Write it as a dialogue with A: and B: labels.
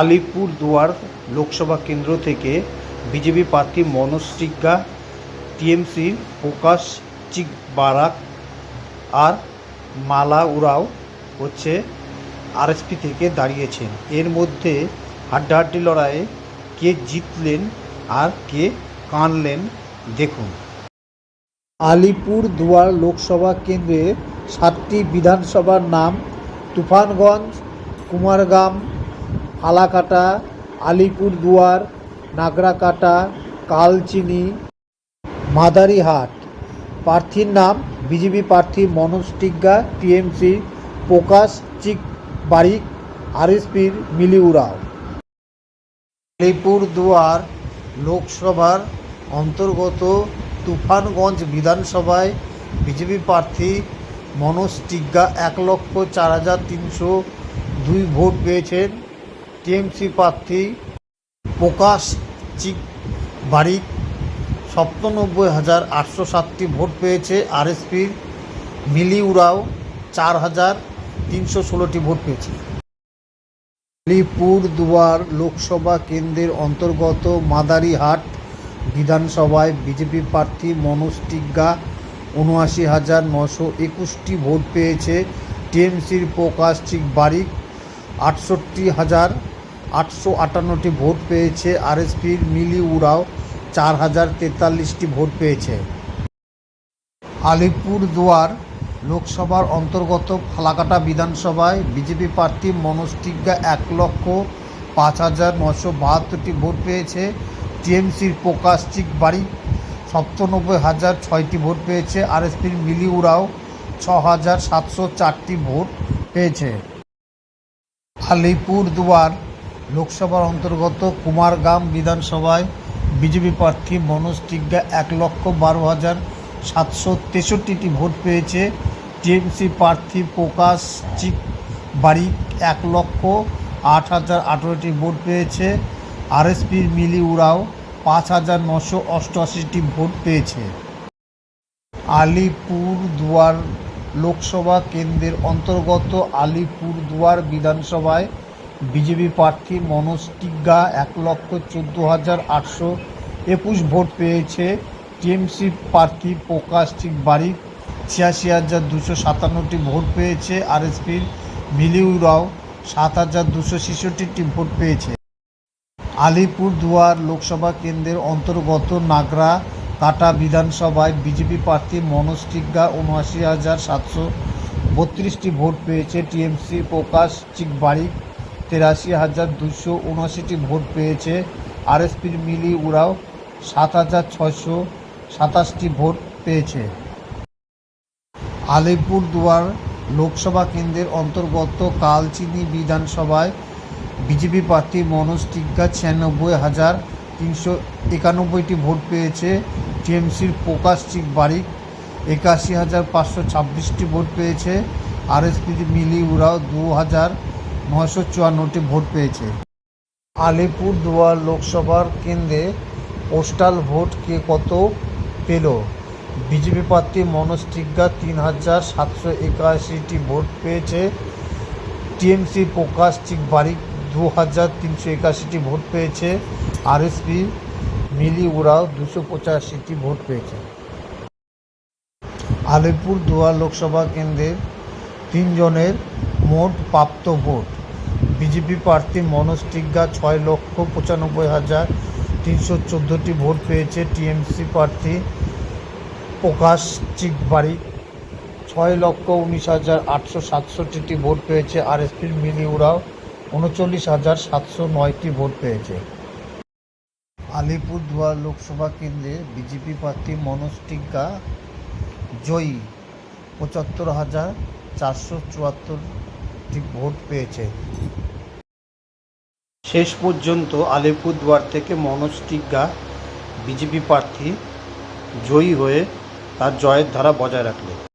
A: আলিপুরদুয়ার লোকসভা কেন্দ্র থেকে বিজেপি প্রার্থী মনোজ সিগা টিএমসির প্রকাশ চিকবারাক আর মালা উরাও হচ্ছে আরএসপি থেকে দাঁড়িয়েছেন। এর মধ্যে হাড্ডাহাড্ডি লড়াইয়ে কে জিতলেন আর কে কানলেন দেখুন। আলিপুরদুয়ার লোকসভা কেন্দ্রে সাতটি বিধানসভার নাম, তুফানগঞ্জ কুমারগ্রাম ফালাকাটা, আলিপুরদুয়ার, নাগরাকাটা, কালচিনি, মাদারিহাট। প্রার্থীর নাম বিজেপি প্রার্থী মনোজ টিগ্গা, টিএমসি প্রকাশ চিক বারিক, আরএসপির মিলিউরাও আলিপুরদুয়ার লোকসভার অন্তর্গত তুফানগঞ্জ বিধানসভায় বিজেপি প্রার্থী মনোজ টিগ্গা এক লক্ষ চার হাজার তিনশো দুই ভোট পেয়েছেন। টিএমসি প্রার্থী প্রকাশ চিক বারিক সপ্তানব্বই হাজার আটশো সাতটি ভোট পেয়েছে আরএসপির মিলি উরাও চার হাজার তিনশো ষোলোটি ভোট পেয়েছে। আলিপুরদুয়ার লোকসভা কেন্দ্রের অন্তর্গত মাদারিহাট বিধানসভায় বিজেপি প্রার্থী মনোজ টিগ্গা উনআশি হাজার নশো একুশটি ভোট পেয়েছে। টিএমসির প্রকাশ চিক বারিক আটষট্টি হাজার আটশো আটান্নটি ভোট পেয়েছে আরএসপির মিলি উরাও চার হাজার তেতাল্লিশটি ভোট পেয়েছে। আলিপুরদুয়ার লোকসভার অন্তর্গত ফালাকাটা বিধানসভায় বিজেপি প্রার্থী মনোজ টিগ্গা এক লক্ষ পাঁচ হাজার নশো বাহাত্তরটি ভোট পেয়েছে। টিএমসির প্রকাশ চিক বাড়ি সপ্তানব্বই হাজার ছয়টি ভোট পেয়েছে। আরএসপির মিলি উরাও ছ হাজার সাতশো চারটি ভোট পেয়েছে। আলিপুরদুয়ার লোকসভার অন্তর্গত কুমারগাম বিধানসভায় বিজেপি প্রার্থী মনোজ টিগ্গা এক লক্ষ বারো হাজার সাতশো তেষট্টিটি ভোট পেয়েছে। টিএমসি প্রার্থী প্রকাশ চিক বারিক এক লক্ষ আট হাজার আঠেরোটি ভোট পেয়েছে। আরএসপির মিলি উরাও পাঁচ হাজার নশো অষ্টআশিটি ভোট পেয়েছে। আলিপুরদুয়ার লোকসভা কেন্দ্রের অন্তর্গত আলিপুরদুয়ার বিধানসভায় বিজেপি প্রার্থী মনোজ টিগ্গা এক লক্ষ চোদ্দ হাজার আটশো একুশ ভোট পেয়েছে। টিএমসি প্রার্থী প্রকাশ বারিক ছিয়াশি হাজার দুশো সাতান্নটি ভোট পেয়েছে। আরএসপির মিলিউরাও সাত হাজার দুশো ছেষট্টিটি ভোট পেয়েছে। আলিপুরদুয়ার লোকসভা কেন্দ্রের অন্তর্গত নাগরা কাটা বিধানসভায় বিজেপি প্রার্থী মনোজ টিগ্গা উনআশি হাজার সাতশো বত্রিশটি ভোট পেয়েছে। টিএমসি প্রকাশ চিকবাড়ি তেরাশি হাজার দুশো উনআশিটি ভোট পেয়েছে আরএসপির মিলি উড়াও সাত হাজার ছশো সাতাশটি ভোট পেয়েছে। আলিপুরদুয়ার লোকসভা কেন্দ্রের অন্তর্গত কালচিনি বিধানসভায় বিজেপি প্রার্থী মনোজ টিগ্গা ছিয়ানব্বই হাজার তিনশো একানব্বইটি ভোট পেয়েছে। টিএমসির প্রকাশ চিক বারিক একাশি হাজার পাঁচশো ছাব্বিশটি ভোট পেয়েছে। আরএসপি মিলি উরাও দু হাজার নশো চুয়ান্নটি ভোট পেয়েছে। আলিপুরদুয়ার লোকসভার কেন্দ্রে পোস্টাল ভোট কে কত পেল? বিজেপি প্রার্থী মনোজ টিগ্গা তিন হাজার সাতশো একাশিটি ভোট পেয়েছে। টিএমসি প্রকাশ বারিক দু হাজার তিনশো একাশিটি ভোট পেয়েছে। আরএসপি মিলি উরাও দুশো পঁচাশিটি ভোট পেয়েছে। আলিপুরদুয়ার লোকসভা কেন্দ্রের তিনজনের মোট প্রাপ্ত ভোট। বিজেপি প্রার্থী মনোজ টিগ্গা ছয় লক্ষ পঁচানব্বই হাজার তিনশো চোদ্দোটি ভোট পেয়েছে। টিএমসি প্রার্থী প্রকাশ চিকবাড়ি ছয় লক্ষ উনিশ হাজার আটশো সাতষট্টিটি ভোট পেয়েছে। আর আরএসপির মিলি উরাও উনচল্লিশ হাজার সাতশো নয়টি ভোট পেয়েছে। আলিপুরদুয়ার লোকসভা কেন্দ্রে বিজেপি প্রার্থী মনোজ টিগ্গা জয়ী পঁচাত্তর হাজার চারশো চুয়াত্তরটি ভোট পেয়েছে। শেষ পর্যন্ত আলিপুরদুয়ার থেকে মনোজ টিগ্গা, বিজেপি প্রার্থী জয়ী হয়ে তার জয়ের ধারা বজায় রাখলেন।